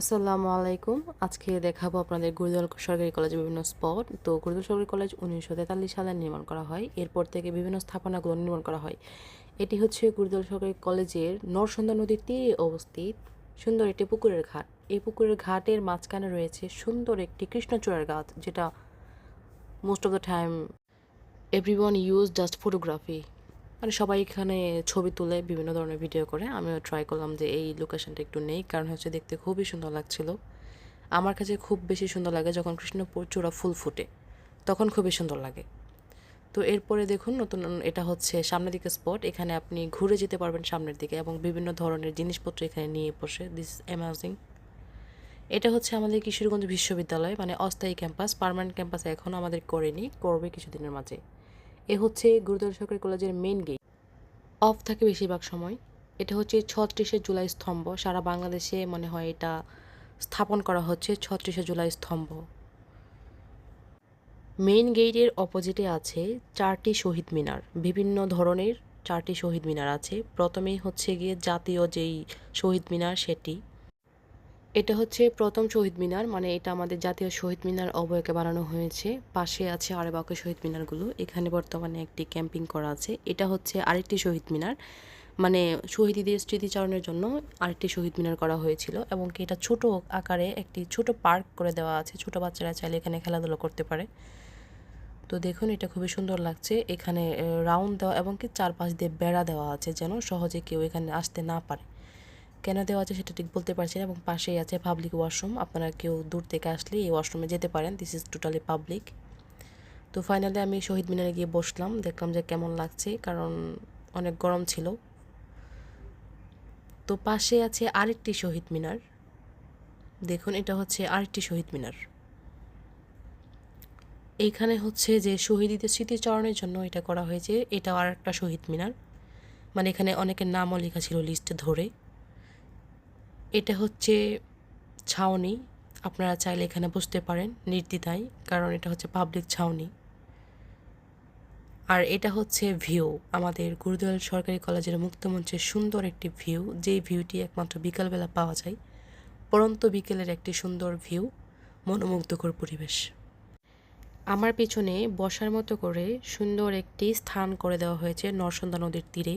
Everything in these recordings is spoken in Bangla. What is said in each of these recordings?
আসসালামু আলাইকুম। আজকে দেখাবো আপনাদের গুরুদল সরকারি কলেজের বিভিন্ন স্পট। তো গুরুদল সরকারি কলেজ উনিশশো তেতাল্লিশ সালে নির্মাণ করা হয়। এরপর থেকে বিভিন্ন স্থাপনাগুলো নির্মাণ করা হয়। এটি হচ্ছে গুরুদল সরকারি কলেজের নরসন্দা নদীর তীরে অবস্থিত সুন্দর একটি পুকুরের ঘাট। এই পুকুরের ঘাটের মাঝখানে রয়েছে সুন্দর একটি কৃষ্ণচূড়ার গাছ, যেটা most of the time every one use just photography মানে সবাই এখানে ছবি তুলে বিভিন্ন ধরনের ভিডিও করে। আমিও ট্রাই করলাম যে এই লোকেশনটা একটু নেই, কারণ হচ্ছে দেখতে খুবই সুন্দর লাগছিল। আমার কাছে খুব বেশি সুন্দর লাগে যখন কৃষ্ণপুর চূড়া ফুল ফুটে, তখন খুবই সুন্দর লাগে। তো এরপরে দেখুন, নতুন এটা হচ্ছে সামনের দিকে স্পট এখানে আপনি ঘুরে যেতে পারবেন সামনের দিকে এবং বিভিন্ন ধরনের জিনিসপত্র এখানে নিয়ে বসে। দিস অ্যামাজিং এটা হচ্ছে আমাদের কিশোরগঞ্জ বিশ্ববিদ্যালয় মানে অস্থায়ী ক্যাম্পাস পার্মানেন্ট ক্যাম্পাস এখন আমাদের করেনি, করবে কিছুদিনের মাঝে। এ হচ্ছে গুরুদর সরকারি কলেজের মেন গেট অফ থাকে বেশিরভাগ সময়। এটা হচ্ছে ছত্রিশে জুলাই স্তম্ভ। সারা বাংলাদেশে মনে হয় এটা স্থাপন করা হচ্ছে ছত্রিশে জুলাই স্তম্ভ। মেইন গেটের অপোজিটে আছে চারটি শহীদ মিনার। বিভিন্ন ধরনের চারটি শহীদ মিনার আছে। প্রথমেই হচ্ছে গিয়ে জাতীয় যেই শহীদ মিনার সেটি এটা হচ্ছে প্রথম শহীদ মিনার মানে এটা আমাদের জাতীয় শহীদ মিনার অবয়কে বানানো হয়েছে। পাশে আছে আরে বাকি শহীদ মিনারগুলো। এখানে বর্তমানে একটি ক্যাম্পিং করা আছে। এটা হচ্ছে আরেকটি শহীদ মিনার। মানে শহীদদের স্মৃতিচারণের জন্য আরেকটি শহীদ মিনার করা হয়েছিল এবং কি এটা ছোট আকারে একটি ছোট পার্ক করে দেওয়া আছে। ছোট বাচ্চারা চাইলে এখানে খেলাধুলা করতে পারে। তো দেখুন, এটা খুবই সুন্দর লাগছে। এখানে রাউন্ড দেওয়া এবং কি চারপাশ দিয়ে বেড়া দেওয়া আছে যেন সহজে কেউ এখানে আসতে না পারে। কেন দেওয়া আছে সেটা ঠিক বলতে পারছি না এবং পাশেই আছে পাবলিক ওয়াশরুম আপনারা কেউ দূর থেকে আসলে এই ওয়াশরুমে যেতে পারেন। দিস ইজ টোটালি পাবলিক তো ফাইনালি আমি শহীদ মিনারে গিয়ে বসলাম, দেখলাম যে কেমন লাগছে, কারণ অনেক গরম ছিল। তো পাশে আছে আরেকটি শহীদ মিনার। দেখুন, এটা হচ্ছে আরেকটি শহীদ মিনার। এইখানে হচ্ছে যে শহীদদের স্মৃতিচারণের জন্য এটা করা হয়েছে। এটা আর একটা শহীদ মিনার। মানে এখানে অনেকের নামও লেখা ছিল লিস্টে ধরে। এটা হচ্ছে ছাউনি। আপনারা চাইলে এখানে বসতে পারেন নির্দ্বিধায়, কারণ এটা হচ্ছে পাবলিক ছাউনি। আর এটা হচ্ছে ভিউ আমাদের গুরুদয়াল সরকারি কলেজের মুক্তমঞ্চের সুন্দর একটি ভিউ যেই ভিউটি একমাত্র বিকালবেলা পাওয়া যায়, পরন্ত বিকেলের একটি সুন্দর ভিউ মনোমুগ্ধকর পরিবেশ। আমার পিছনে বসার মতো করে সুন্দর একটি স্থান করে দেওয়া হয়েছে নরসন্দা নদীর তীরে।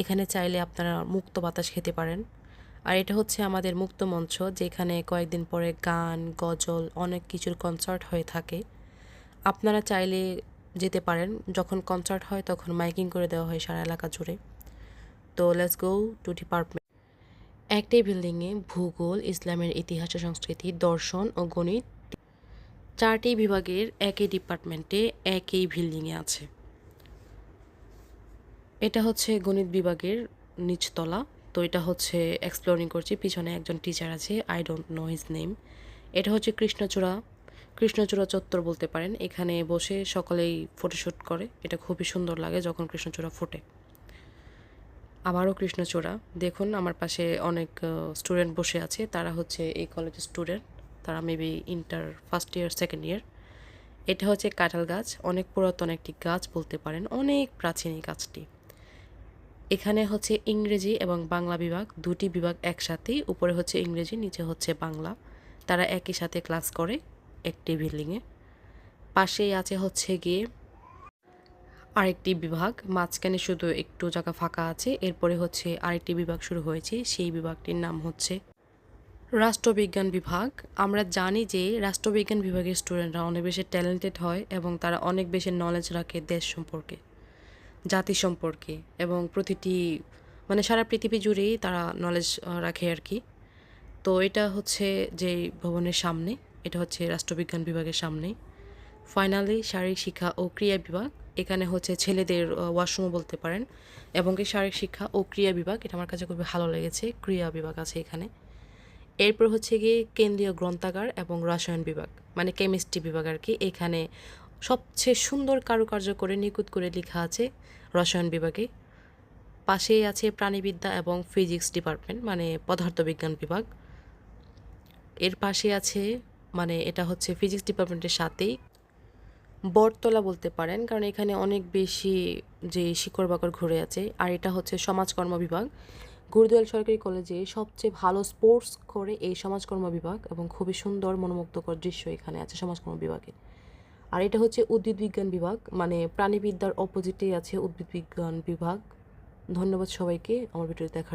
এখানে চাইলে আপনারা মুক্ত বাতাস খেতে পারেন। আর এটা হচ্ছে আমাদের মুক্ত মঞ্চ, যেখানে কয়েকদিন পরে গান, গজল, অনেক কিছুর কনসার্ট হয়ে থাকে। আপনারা চাইলে যেতে পারেন। যখন কনসার্ট হয়, তখন মাইকিং করে দেওয়া হয় সারা এলাকা জুড়ে। তো লেটস গো টু ডিপার্টমেন্ট একটি বিল্ডিংয়ে ভূগোল, ইসলামের ইতিহাস ও সংস্কৃতি, দর্শন ও গণিত। চারটি বিভাগের একই ডিপার্টমেন্টে একই বিল্ডিংয়ে আছে। এটা হচ্ছে গণিত বিভাগের নিচতলা। তো এটা হচ্ছে এক্সপ্লোরিং করছি। পিছনে একজন টিচার আছে I don't know his name এটা হচ্ছে কৃষ্ণচূড়া। কৃষ্ণচূড়া চত্বর বলতে পারেন। এখানে বসে সকলেই ফটোশ্যুট করে। এটা খুবই সুন্দর লাগে যখন কৃষ্ণচূড়া ফোটে। আবারও কৃষ্ণচূড়া। দেখুন, আমার পাশে অনেক স্টুডেন্ট বসে আছে। তারা হচ্ছে এই কলেজের স্টুডেন্ট তারা maybe inter first year second year এটা হচ্ছে কাঁঠাল গাছ। অনেক পুরাতন একটি গাছ বলতে পারেন। অনেক প্রাচীন এই গাছটি। এখানে হচ্ছে ইংরেজি এবং বাংলা বিভাগ, দুটি বিভাগ একসাথেই, উপরে হচ্ছে ইংরেজি, নিচে হচ্ছে বাংলা। তারা একই সাথে ক্লাস করে একটি বিল্ডিংয়ে পাশেই আছে হচ্ছে গিয়ে আরেকটি বিভাগ, মাঝখানে শুধু একটু জায়গা ফাঁকা আছে, এরপরে হচ্ছে আরেকটি বিভাগ শুরু হয়েছে, সেই বিভাগটির নাম হচ্ছে রাষ্ট্রবিজ্ঞান বিভাগ। আমরা জানি যে রাষ্ট্রবিজ্ঞান বিভাগের স্টুডেন্টরা অনেক বেশি ট্যালেন্টেড হয় এবং তারা অনেক বেশি নলেজ রাখে দেশ সম্পর্কে। জাতি সম্পর্কে এবং প্রতিটি মানে সারা পৃথিবী জুড়েই তারা নলেজ রাখে আর কি। তো এটা হচ্ছে যে ভবনের সামনে, এটা হচ্ছে রাষ্ট্রবিজ্ঞান বিভাগের সামনে। ফাইনালি শারীরিক শিক্ষা ও ক্রিয়া বিভাগ, এখানে হচ্ছে ছেলেদের ওয়াশরুমও বলতে পারেন। এবং কি শারীরিক শিক্ষা ও ক্রিয়া বিভাগ, এটা আমার কাছে খুবই ভালো লেগেছে, ক্রিয়া বিভাগ আছে এখানে। এরপর হচ্ছে গিয়ে কেন্দ্রীয় গ্রন্থাগার এবং রসায়ন বিভাগ মানে কেমিস্ট্রি বিভাগ আর কি। এখানে সবচেয়ে সুন্দর কারুকার্য করে নিখুঁত করে লেখা আছে রসায়ন বিভাগে। পাশেই আছে প্রাণীবিদ্যা এবং ফিজিক্স ডিপার্টমেন্ট মানে পদার্থবিজ্ঞান বিভাগ। এর পাশে আছে মানে এটা হচ্ছে ফিজিক্স ডিপার্টমেন্টের সাথেই। বটতলা বলতে পারেন, কারণ এখানে অনেক বেশি যে শিকড় বাকড় ঘুরে আছে। আর এটা হচ্ছে সমাজকর্ম বিভাগ। গুরুদয়াল সরকারি কলেজে সবচেয়ে ভালো স্পোর্টস করে এই সমাজকর্ম বিভাগ এবং খুবই সুন্দর মনোমুগ্ধকর দৃশ্য এখানে আছে সমাজকর্ম বিভাগে। আর এটা হচ্ছে উদ্ভিদ বিজ্ঞান বিভাগ মানে প্রাণীবিদ্যার অপোজিটেই আছে উদ্ভিদ বিজ্ঞান বিভাগ। ধন্যবাদ সবাইকে, আমার ভিডিও দেখার